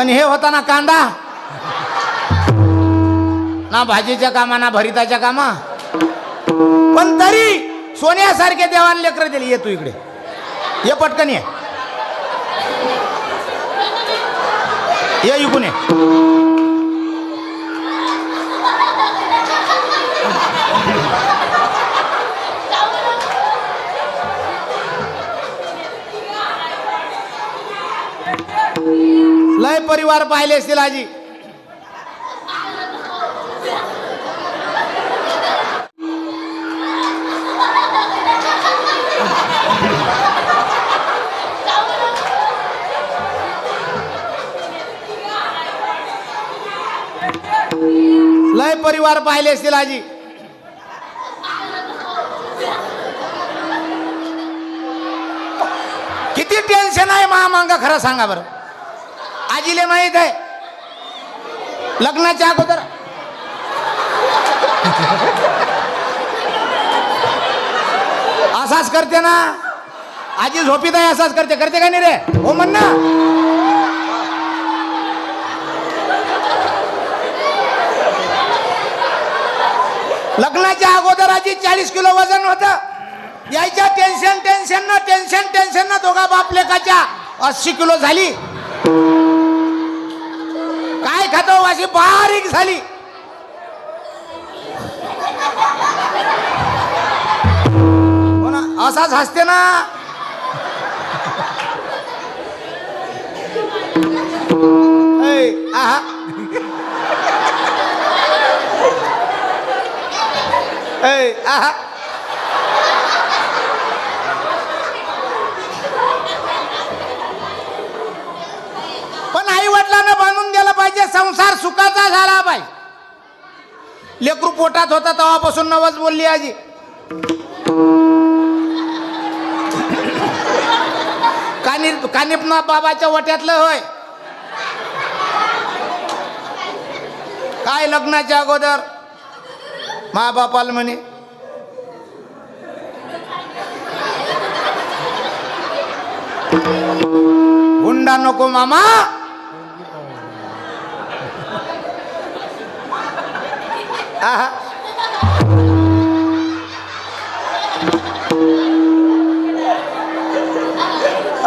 पण हे होता ना कांदा. ना भाजीच्या कामा ना भरिताच्या कामा. पण तरी सोन्यासारखे देवान लेकर दिली ये तू इकडे. ये पटकन ये. ये इकून ये. लय परिवार पाहिले असतील आजी. लय परिवार पाहिले असतील आजी. किती टेन्शन आहे महामांगा खरं सांगा बरं. आजीले माहीत आहे. लग्नाच्या अगोदर. असाच करते ना. आजी झोपीत आहे असाच करते. करते का नाही रे? हो म्हण ना. लग्नाच्या अगोदर आजी चाळीस किलो वजन होत. यायच्या टेन्शन टेन्शन ना टेन्शन टेन्शन ना दोघा बाप लेकाच्या. अस्सी किलो झाली. काय अशी बारीक झाली हो ना असाच हसते ना आहा. आहा. पाहिजे संसार सुखाचा झाला पाहिजे लेकरू पोटात होता तेव्हापासून नवस बोलली आजी. कानी कानिपना बाबाच्या वट्यातलं होय. काय लग्नाच्या अगोदर? मा बापाल म्हणे. हुंडा नको मामा. आहा.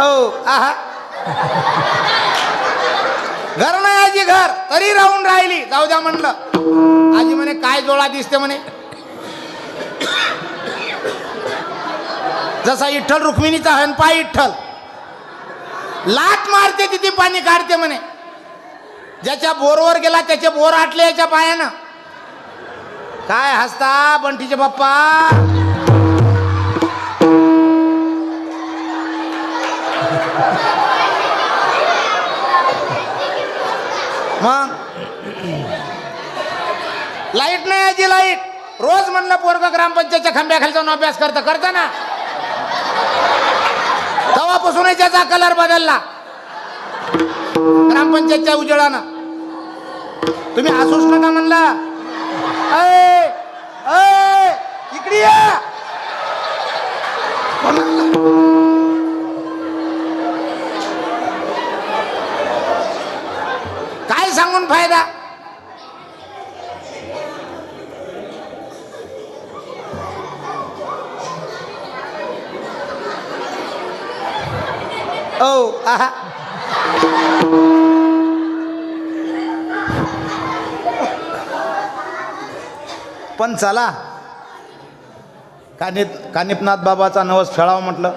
ओ आहा घर नाही आजी घर तरी राहून राहिली. जाऊ द्या म्हणलं. आजी म्हणे काय जोळा दिसते म्हणे. जसा विठ्ठल रुक्मिणीचा हनपाय विठ्ठल लाट मारते तिथे पाणी काढते म्हणे. ज्याच्या बोरवर गेला त्याचे बोर आटले याच्या पायानं. काय हसता बंटीचे बाप्पा मग? लाइट नाही याची लाइट. रोज म्हणलं पोरग ग्रामपंचायतच्या खांब्याखाली जाऊन अभ्यास करतं. करतं ना? तवापासून त्याचा कलर बदलला. ग्रामपंचायतच्या उजेडानं. तुम्ही हसूच नका म्हणला. इकडे या. काय सांगून फायदा? ओ आहा. पण चला. कानिप कानिपनाथ बाबाचा नवस फेळावा म्हटलं.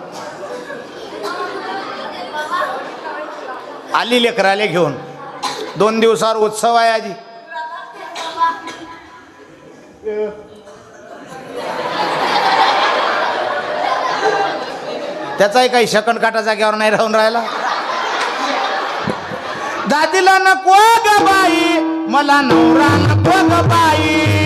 आली लेकराले घेऊन. दोन दिवसावर उत्सव आहे आजी. त्याचाही काही शकण काटा जाग्यावर नाही राहून राहिला. दादीला नको ग बाई मला नवरा नको ग बाई.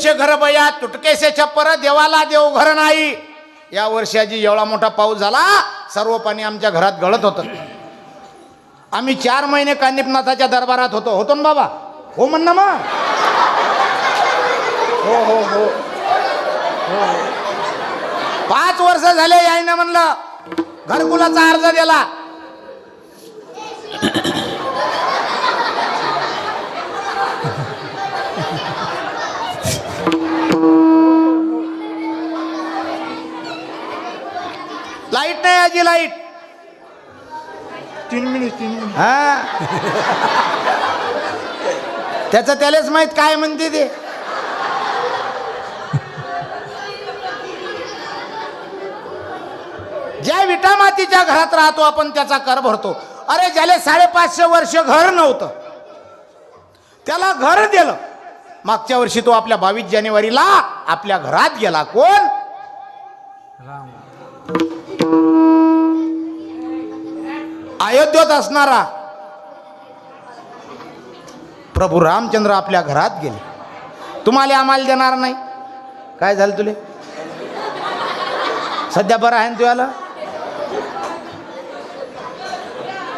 मुडकेशे घर बया तुटकेसे छप्पर देवाला देवघर नाही. या वर्षाची एवढा मोठा पाऊस झाला सर्व पाणी आमच्या घरात गळत होतं. आम्ही चार महिने कानिपनाथाच्या दरबारात होतो. होतो ना बाबा? हो म्हण ना मग. हो हो हो. हो. पाच वर्ष झाले यायनं म्हणलं घरकुलाचा अर्ज दिला. लाइट नाही आजी लाइट. तीन मिनिट तीन मिनिट. हा. त्याचं त्यालाच माहीत काय म्हणते ते. ज्या विटा मातीच्या घरात राहतो आपण त्याचा कर भरतो. अरे ज्याला साडेपाचशे वर्ष घर नव्हतं त्याला घर दिलं. मागच्या वर्षी तो आपल्या बावीस जानेवारीला आपल्या घरात गेला. कोण? अयोध्येत असणारा प्रभू रामचंद्र आपल्या घरात गेले. तुम्हाला आम्हाला देणार नाही. काय झालं तुले? सध्या बरं आहे ना तुला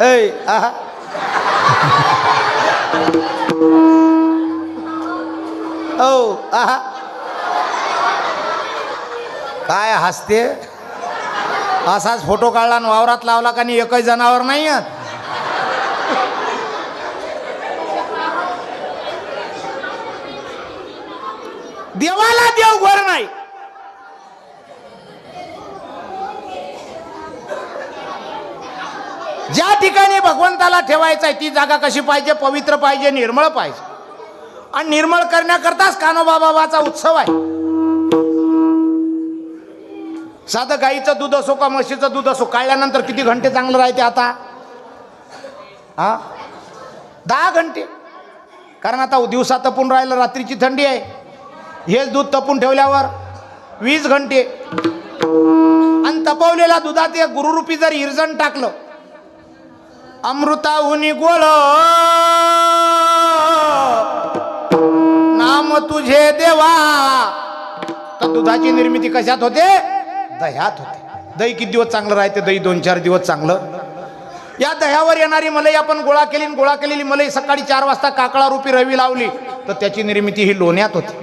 ऐ आहा. ओ आहा. काय हसते? असाच फोटो काढला आणि वावरात लावला का नाही एकही जनावर नाही देवाला देव घर नाही. ज्या ठिकाणी भगवंताला ठेवायचं आहे ती जागा कशी पाहिजे? पवित्र पाहिजे निर्मळ पाहिजे. आणि निर्मळ करण्याकरताच कानोबा बाबाचा उत्सव आहे. साधं गाईचं दूध असो का म्हशीचं दूध असो काढल्यानंतर किती घंटे चांगलं राहते आता? हा? दहा घंटे. कारण आता दिवसा तपून राहिलं रात्रीची थंडी आहे. हेच दूध तपून ठेवल्यावर वीस घंटे. आणि तपवलेल्या दुधात एक गुरुरूपी जर इरजण टाकलं अमृताहुनी गोळ नाम तुझे देवा. तर दुधाची निर्मिती कशात होते? दह्यात होते. दही किती दिवस चांगलं राहते? दही दोन चार दिवस चांगलं. या दह्यावर येणारी मलई आपण गोळा केली आणि गोळा केलेली मलई सकाळी चार वाजता काकळा रुपी रवी लावली तर त्याची निर्मिती ही लोण्यात होती.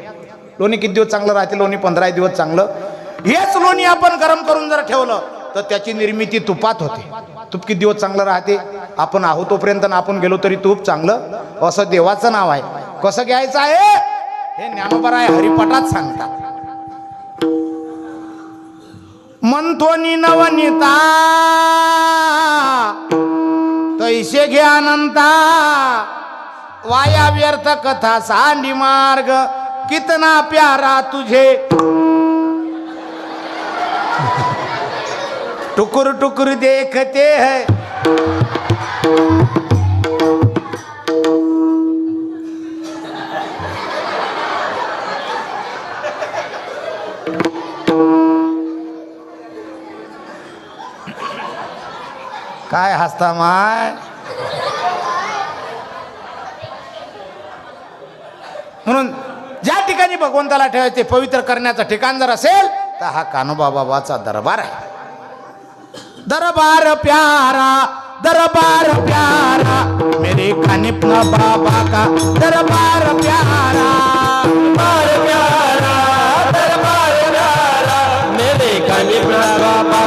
लोणी किती दिवस चांगलं राहते? लोणी पंधरा दिवस चांगलं. हेच लोणी आपण गरम करून जर ठेवलं तर त्याची निर्मिती तुपात होते. तूप किती दिवस चांगलं राहते? आपण आहो तोपर्यंत आपण गेलो तरी तूप चांगलं. असं देवाचं नाव आहे. कसं घ्यायचं आहे? हे ज्ञानोबराय हरिपटात सांगतात. मंथोनी नवनीता तैसे घे अनंता वाया व्यर्थ कथा सांडी मार्ग कितना प्यारा तुझे. टुकुर टुकुर देखते है. काय हसता माय? म्हणून ज्या ठिकाणी भगवंताला ठेवायचे पवित्र करण्याचं ठिकाण जर असेल तर हा कानोबा बाबाचा दरबार आहे. दरबार प्यारा दरबार प्यारा मेरे कानिपना बाबा का दरबार प्यारा दरबार प्यारा दरबार प्यारा मेरे काली बाबा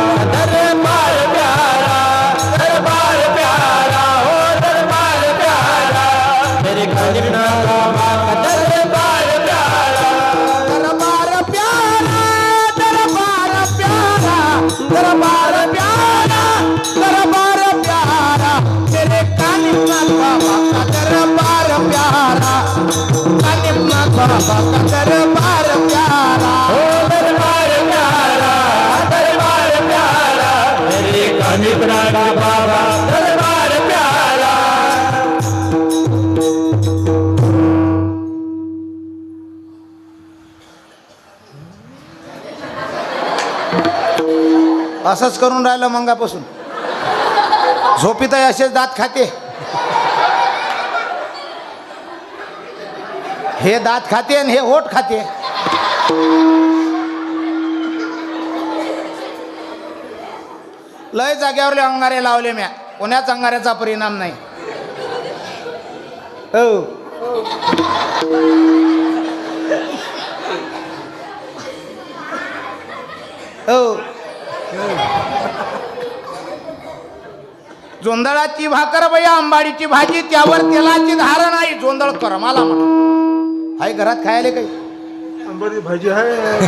दरबार असंच करून राहिलं मंगापासून. झोपीत असेच दात खाते. हे दात खाते आणि हे ओठ खाते. लय जाग्यावरले अंगारे लावले म्या. कोण्याच अंगाऱ्याचा परिणाम नाही. हो. हो. जोंधळाची भाकर बया आंबाडीची भाजी त्यावर तेलाची धार नाही. जोंधळ करमाला म्हणा. हाय घरात खायला काही? आंबाडी भाजी आहे.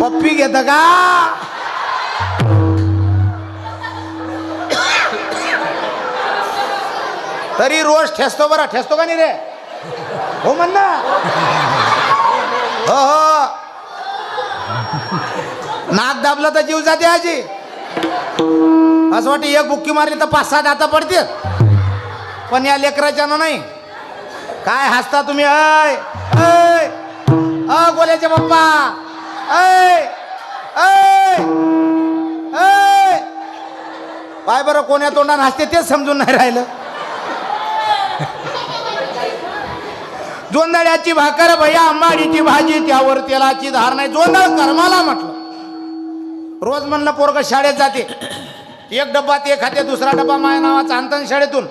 पप्पी घेत का? तरी रोज ठेसतो बरं. ठेसतो का नाही रे? हो म्हण ना. हो हो. नाक दाबलं तर जीव जाते आजी. असं वाटतं एक बुक्की मारली तर पाच सात आता पडते पण या लेकराच्या नाही. काय हसता तुम्ही? अय अय अ गोल्याचे पप्पा. अय अय अय काय बरं कोण्या तोंडानं हसते तेच समजून नाही राहिलं. जोंधळ्याची भाकर भैया आंबाडीची भाजी त्यावर तेलाची धार नाही. जोंधळ कर्माला म्हटलं. रोज म्हणलं पोरग शाळेत जाते. एक डब्बा ते खाते दुसरा डब्बा माझ्या नावाचा आणतं शाळेतून.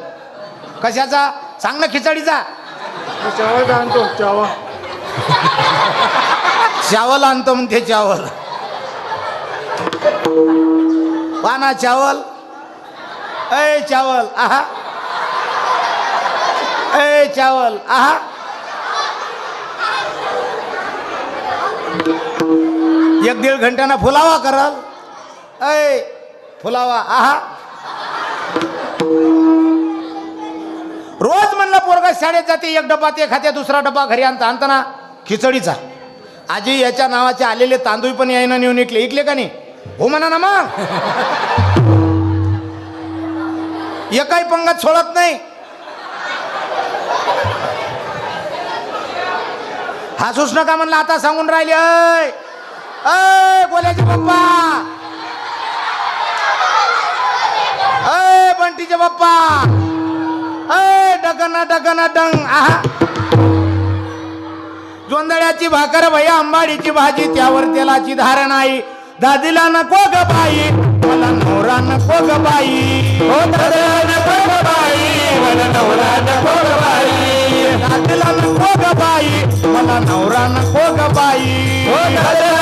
कशाचा? ना खिचडीचा? चावल आणतो चावा. चावल आणतो म्हणते चावल. पाना चावल. ऐ चावल आहा. ऐ चावल आहा. एक दीड घंट्यानं फुलावा कराल. ऐ फुलावा आहा. रोज म्हणलं पोरगा शाळेत जाते एक डबा ते खाते दुसरा डबा घरी आणता आणताना खिचडीचा. आजी याच्या नावाचे आलेले तांदूळ पण यायना नेऊन इकले इकले का नाही? हो म्हणा ना मग. एकाही पंगत सोडत नाही. हसूच नका म्हणलं आता सांगून राहिले अय बोलायचे पप्पा. अय बंटीचे पप्पा. अय डगना डगना डंग. आहा. जोंधळ्याची भाकर भैया आंबाडीची भाजी त्यावर तेलाची धार नाही. दादीला नको ग बाई मला नवरा नको ग बाई. हो दादा नको ग बाई मला नवरा नको ग बाई. दादीला नको ग बाई मला नवरा नको ग बाई. हो दादा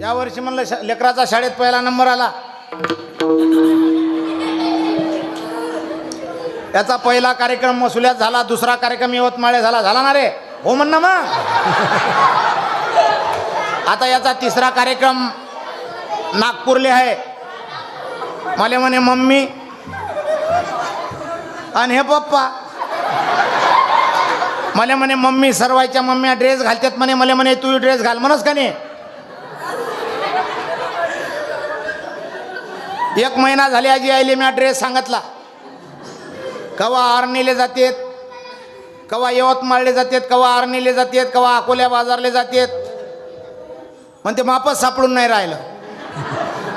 या वर्षी म्हणलं लेकराचा शाळेत पहिला नंबर आला त्याचा पहिला कार्यक्रम मसुल्यात झाला दुसरा कार्यक्रम यवतमाळे झाला झाला ना रे? हो म्हण ना मग. आता याचा तिसरा कार्यक्रम नागपूरले आहे. मला म्हणे मम्मी आणि हे पप्पा. मला म्हणे मम्मी सर्वांच्या मम्मी ड्रेस घालतात म्हणे. मला म्हणे तू ड्रेस घाल. म्हणस का नाही? एक महिना झाले आजी आईले मी ड्रेस सांगितला. कवा आरणीले जातेत कवा यवतमाळले जातेत कवा आर्नीले जातेत कवा अकोल्या बाजारले जातेत. पण ते मापच सापडून नाही राहिलं.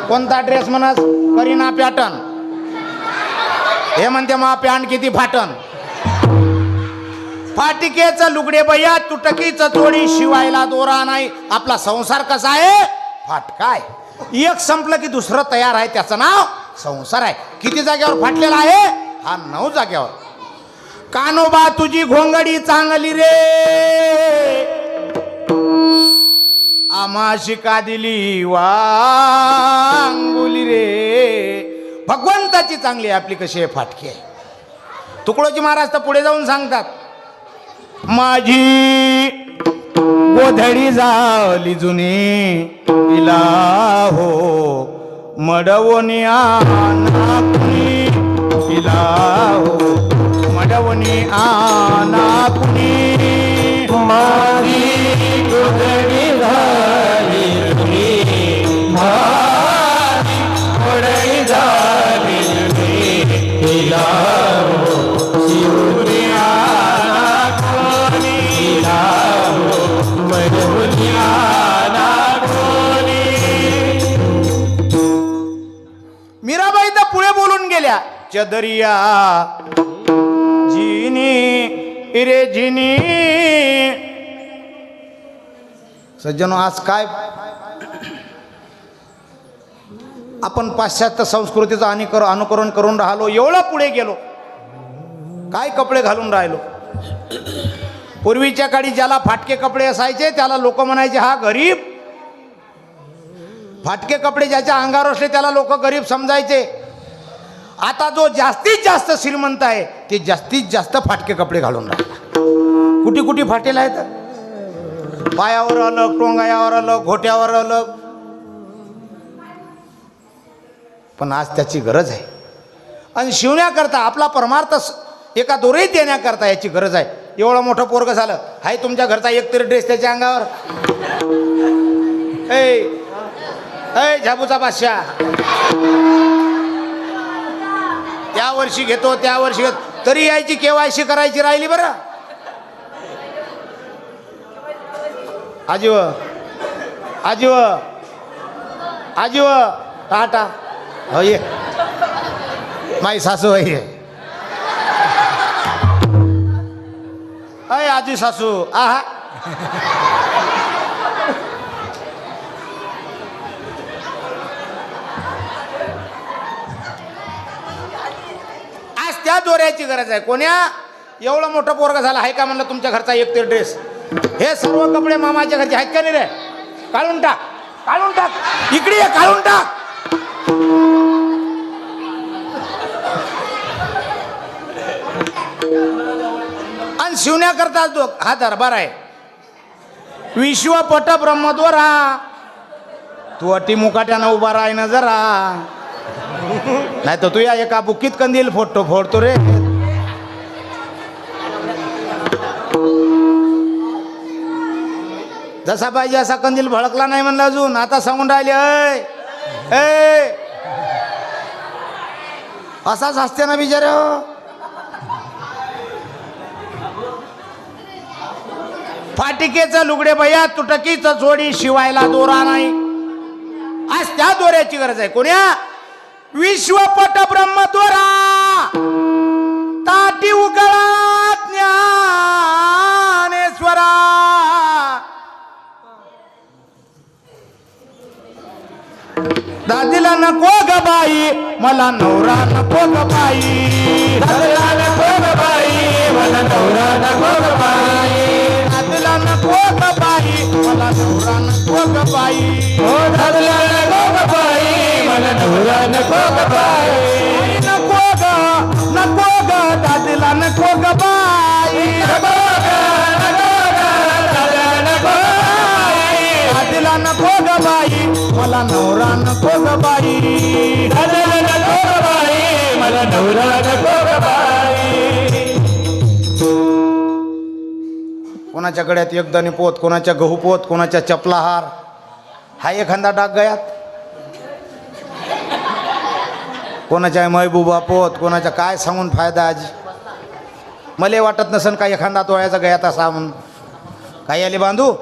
कोणता ड्रेस म्हणा करीना पॅटर्न. हे म्हणते मा पॅन्ट किती फाटन. फाटिकेचं लुगडे बया तुटकीच तोडी शिवायला दोरा नाही. आपला संसार कसा आहे? फाटकाय एक संपलं की दुसरं तयार आहे. त्याचं नाव संसार आहे. किती जागेवर फाटलेला आहे? हा नऊ जागेवर. कानोबा तुझी घोंगडी चांगली रे. आम्हा का दिली वांगुली रे. भगवंताची चांगली आहे, आपली कशी आहे फाटकी आहे. तुकडोजी महाराज तर पुढे जाऊन सांगतात माझी गोधडी झाली जुनी तिला हो मडवणी आनाकुनी तिला हो मडवणी आनाकुनी माझी गोधडी चदरिया जिनी रे जिनी. सज्जनो आज काय? आपण पाश्चात्य संस्कृतीचं अनुकर अनुकरण करून राहिलो एवढं पुढे गेलो. काय कपडे घालून राहिलो? पूर्वीच्या काळी ज्याला फाटके कपडे असायचे त्याला लोक म्हणायचे हा गरीब. फाटके कपडे ज्याच्या अंगावर असले त्याला लोक गरीब समजायचे. आता जो जास्तीत जास्त श्रीमंत आहे ते जास्तीत जास्त फाटके कपडे घालून राहतात कुठे कुठे फाटेल आहेत? पायावर अलग टोंगायावर अलग घोट्यावर अलग. पण आज त्याची गरज आहे. आणि शिवण्याकरता आपला परमार्थ एका दोरीत देण्याकरता याची गरज आहे. एवढं मोठं पोरग झालं हाय तुमच्या घरचा एक तरी ड्रेस त्याच्या अंगावर. ए ए झाबूचा बादशाह. त्या वर्षी घेतो त्या वर्षी घेतो. तरी यायची केवायसी करायची राहिली बरं. आजीव आजीव आजीव टाटा. हो ये. माई सासू हो, आहे अय आजी सासू आहा. त्या दोऱ्याची गरज आहे. कोण्या? एवढं मोठा पोरगा झाला आहे का म्हणलं तुमच्या घरचा एक ते ड्रेस? हे सर्व कपडे मामाच्या घरचे आहेत का नाही रे? काढून टाक काढून टाक. इकडे ये काढून टाक. आणि शिवण्याकरता तो हा दरबार आहे. विश्वपट ब्रह्मद्वारा तू अटी मुकाट्यानं उभा राही ना जरा. नाही तर तू या एका बुकीत कंदील फोडतो फोडतो रे. जसा पाहिजे असा कंदील भडकला नाही म्हणलं अजून. आता सांगून राहिले अय ए असाच असते ना बिचारे हो. फाटिकेचं लुगडे भैया तुटकीचं जोडी शिवायला दोरा नाही. आज त्या दोऱ्याची गरज आहे. कोण्या विश्वपट ब्रह्मद्वारा ताटी उगळा ज्ञानेश्वरा. दादीला नको ग बाई मला नवरा नको ग बाई. दादीला नको ग बाई मला नवरा नको ग बाई. दादीला नको ग बाई मला नवरा नको ग बाई. बाई नको ग नको ग दादीला नको ग बाई नको ग नको ग दादीला नको बाई दादीला नको ग बाई मला नवरा नको ग बाई दादीला नको ग बाई मला नवरा नको ग बाई कोणाच्या गड्यात एकदाणी पोत कोणाच्या गहू पोत कोणाच्या चपला हार हा एखादा डाग गयात कोणाच्या महबूबा पोत कोणाच्या काय सांगून फायदा आज? मला वाटत नसन का एखादा तोळ्याचा गयात असा म्हणून. काही आले बांधू?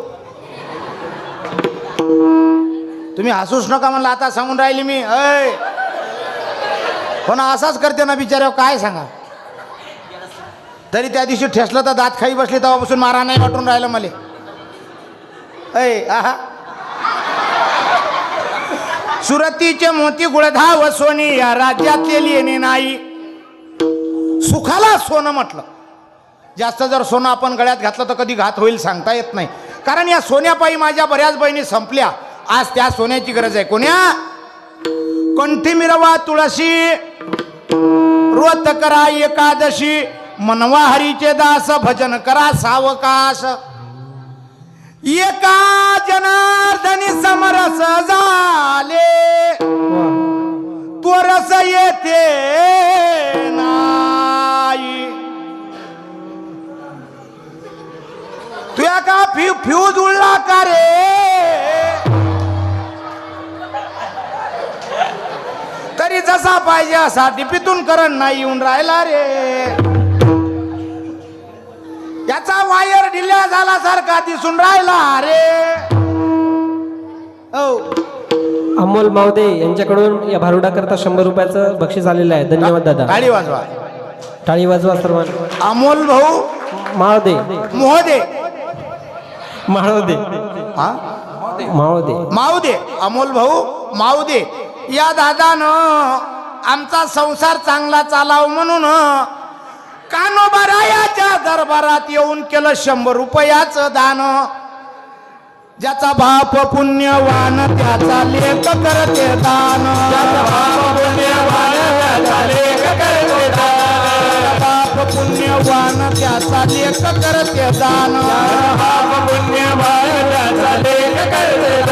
तुम्ही हसूच नका म्हणलं आता सांगून राहिली मी. अय कोणा असाच करते ना बिचाऱ्यावर काय सांगा? तरी त्या दिवशी ठेसलं तर दात खाई बसली तेव्हापासून मारा नाही वाटून राहिलं मला. अय आहा. सुरतीचे मोती गुळधाव सोनी या राज्यातले लेणे नाही. सुखाला सोनं म्हटलं. जास्त जर सोनं आपण गळ्यात घातलं तर कधी घात होईल सांगता येत नाही. कारण या सोन्यापायी माझ्या बऱ्याच बहिणी संपल्या. आज त्या सोन्याची गरज आहे. कोण्या? कंठी मिरवा तुळशी. व्रत करा एकादशी. मनवा हरीचे दास भजन करा सावकाश. एका जनार्दनी समरस झाले. तोरस येते नाही. तुया का फ्यू फ्यूज उडला का रे? तरी जसा पाहिजे असा टिपीतून करण नाही येऊन राहिला रे. याचा वायर ढिल्या झाल्यासारखा दिसून राहिला रे हो. अमोल मावदे यांच्याकडून या भारुडाकरता शंभर रुपयाचं बक्षीस आलेलं आहे. धन्यवाद दादा. टाळी वाजवा. टाळी वाजवा सर्वांना. अमोल भाऊ. माळदे मोहदे. माळवदे हा? माऊदे अमोल भाऊ माऊदे या दादानं आमचा संसार चांगला चालाव म्हणून कानोबरायाच्या दरबारात येऊन केलं शंभर रुपयाचं दान. ज्याचा बाप पुण्यवान त्याचा लेख करते दान. बाप पुण्यवान त्याचा लेख करते दान. देवाच्या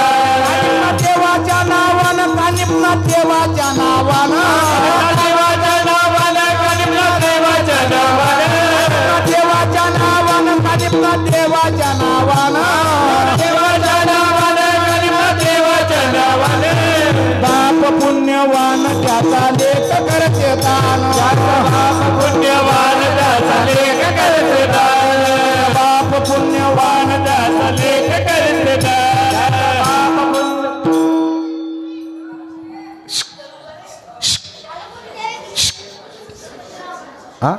हां?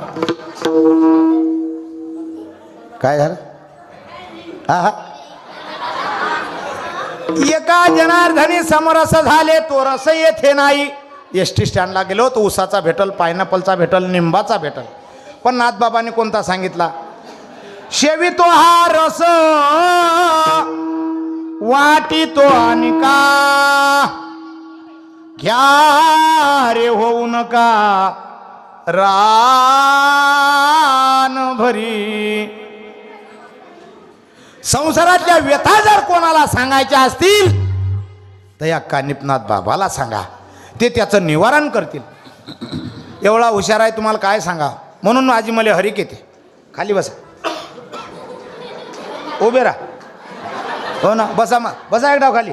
काय झालं? हा हा. एका जनार्दनी समरस झाले तो रस येथे नाही. एस टी स्टँडला गेलो तो उसाचा भेटल पायनॅपलचा भेटल निंबाचा भेटल. पण नाथबाबांनी कोणता सांगितला? शेवी तो हा रस वाटी तो आणि का घ्या रे होऊ नका. रान भरी. संसारातल्या व्यथा जर कोणाला सांगायच्या असतील तर या कानिपनाथ बाबाला सांगा. ते त्याचं निवारण करतील. एवढा हुशार आहे तुम्हाला काय सांगा? म्हणून आजी मला हरिक येते खाली बसा. उभे राहा. हो ना बसा मग. बसा एक डाव खाली.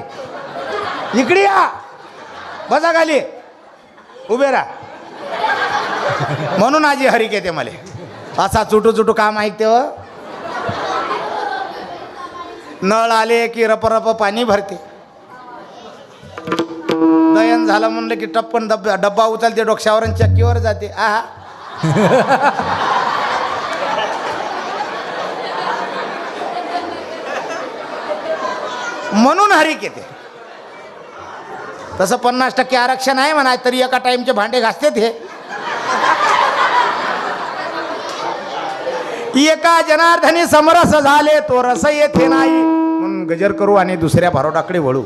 इकडे या. बसा खाली. उभे राहा. म्हणून आजी हरिक येते मला. असा चुटू चुटू काम ऐकते हो. नळ आले की रपरप पाणी भरते. दयन झालं म्हणलं की टप्पन डब्बा डब्बा उचलते डोक्यावर आणि चक्कीवर जाते. आहा म्हणून हरिक येते तसं पन्नास टक्के आरक्षण आहे म्हणा तरी एका टाईमचे भांडे घासते ते एका जनार्दनी समरस झाले तो रस येथे नाही. म्हणून गजर करू आणि दुसऱ्या भारोडाकडे वळू.